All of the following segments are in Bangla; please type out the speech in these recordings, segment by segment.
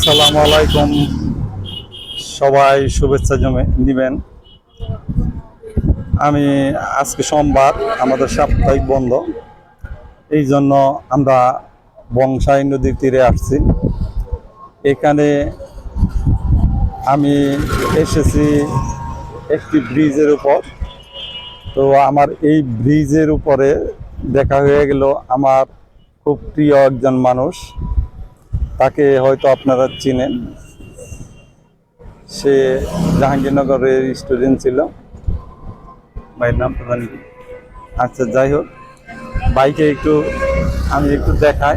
আসসালামু আলাইকুম। সবাই শুভেচ্ছা জমে দিবেন আমি আজকে সোমবার, আমাদের সাপ্তাহিক বন্ধ। এই জন্য আমরা বংশাই নদীর তীরে আসছি। এখানে আমি এসেছি একটি ব্রিজের উপর। তো আমার এই ব্রিজের উপরে দেখা হয়ে গেল আমার খুব প্রিয় একজন মানুষ। তাকে হয়তো আপনারা চিনেন। সে জাহাঙ্গীরনগরের স্টুডেন্ট ছিল। ভাইয়ের নাম তো জানি না। আচ্ছা যাই হোক। বাইকে একটু, আমি একটু দেখাই।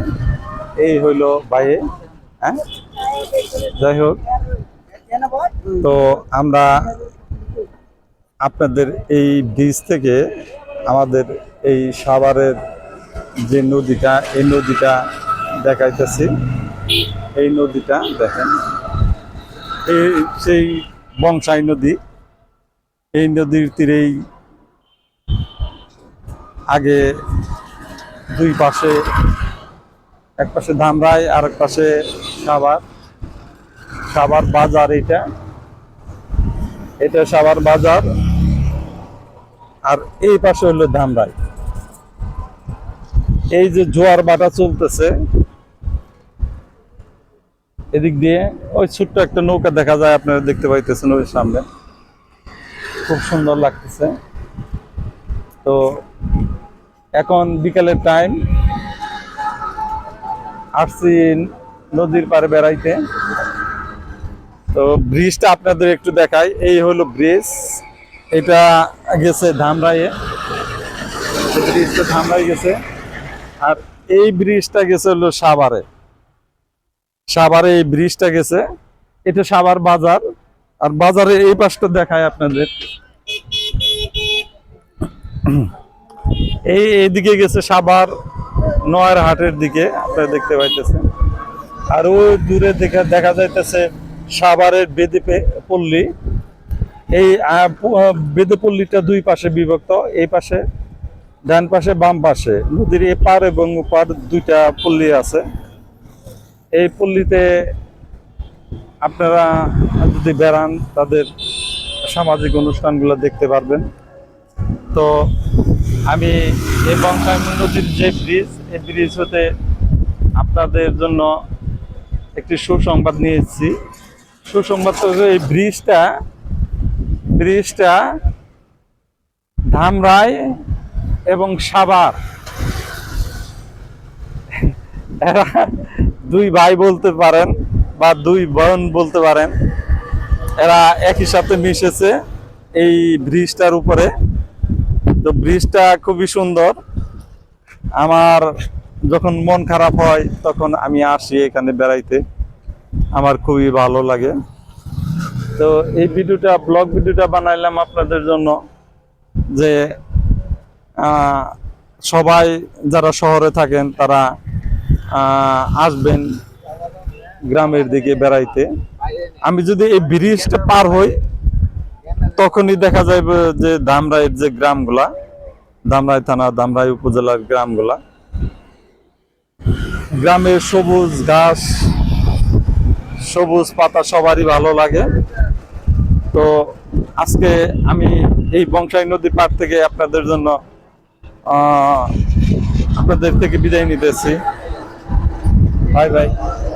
এই হইল বাইয়ে হ্যাঁ? যাই হোক। তো আমরা আপনাদের এই ব্রিজ থেকে আমাদের এই সাভারের যে নদীটা, এই নদীটা দেখাইতেছি। এই নদীটা দেখেন। এই সেই বংশাই নদী, এই নদীর তীরেই আগে দুই পাশে, এক পাশে ধামরাই আর এক পাশে সাবার সাবার বাজার এটা। এটা সাবার বাজার। আর এই পাশে হলো ধামরাই। এই যে জোয়ার বাটা চলতেছে এদিক দিয়ে ওই ছোট্ট একটা নৌকা দেখা যায়, আপনারা দেখতে পাইতেছেন ওই সামনে। খুব সুন্দর লাগতেছে। তো এখন বিকালের টাইম আসছি নদীর পাড়ে বেড়াইতে। তো ব্রিজটা আপনাদের একটু দেখাই। এই হলো ব্রিজ এটা গেছে ধামরাইয়ে। ব্রিজটা ধামরাই গেছে। আর এই ব্রিজটা গেছে হলো সাভারে। সাভারে এই ব্রিজটা গেছে। এটা সাভার বাজার। আর বাজারে এই পাশটা দেখায় আপনাদের। এই এইদিকে গেছে সাভার নয়ার হাটের দিকে আপনারা দেখতে পাইতেছেন। আর ওই দূরে দেখা দেখা যাইতেছে সাভারের বেদে পল্লী। এই আহ, প- বেদে পল্লীটা দুই পাশে বিভক্ত। এই পাশে ডান পাশে বাম পাশে। নদীর এপার এবং ওপার দুইটা পল্লী আছে। এই পল্লীতে আপনারা যদি বেড়ান, তাদের সামাজিক অনুষ্ঠানগুলো দেখতে পারবেন। তো আমি এই বংশায়ন নদীর যে ব্রিজ, এই ব্রিজ হতে আপনাদের জন্য একটি সুসংবাদ নিয়ে এসেছি সুসংবাদ এই ব্রিজটা ব্রিজটা ধামরাই এবং সাবার দুই ভাই বলতে পারেন বা দুই বোন বলতে পারেন, এরা একই সাথে মিশেছে এই ব্রিজটার উপরে। তো ব্রিজটা খুবই সুন্দর। আমার যখন মন খারাপ হয় তখন আমি আসি এখানে বেড়াইতে। আমার খুবই ভালো লাগে। তো এই ভিডিওটা, ব্লগ ভিডিওটা বানাইলাম আপনাদের জন্য যে সবাই যারা শহরে থাকেন তারা আসবেন গ্রামের দিকে বেড়াইতে। আমি যদি এই ব্রিজটা পার হই, তখনই দেখা যাবে যে ধামরাইয়ের যে গ্রামগুলা, ধামরাই থানা, ধামরাই উপজেলার গ্রামগুলা গ্রামের সবুজ ঘাস, সবুজ পাতা সবারই ভালো লাগে। তো আজকে আমি এই বংশাই নদীর পার থেকে আপনাদের জন্য আপনাদের থেকে বিদায় নিতেছি। 拜拜。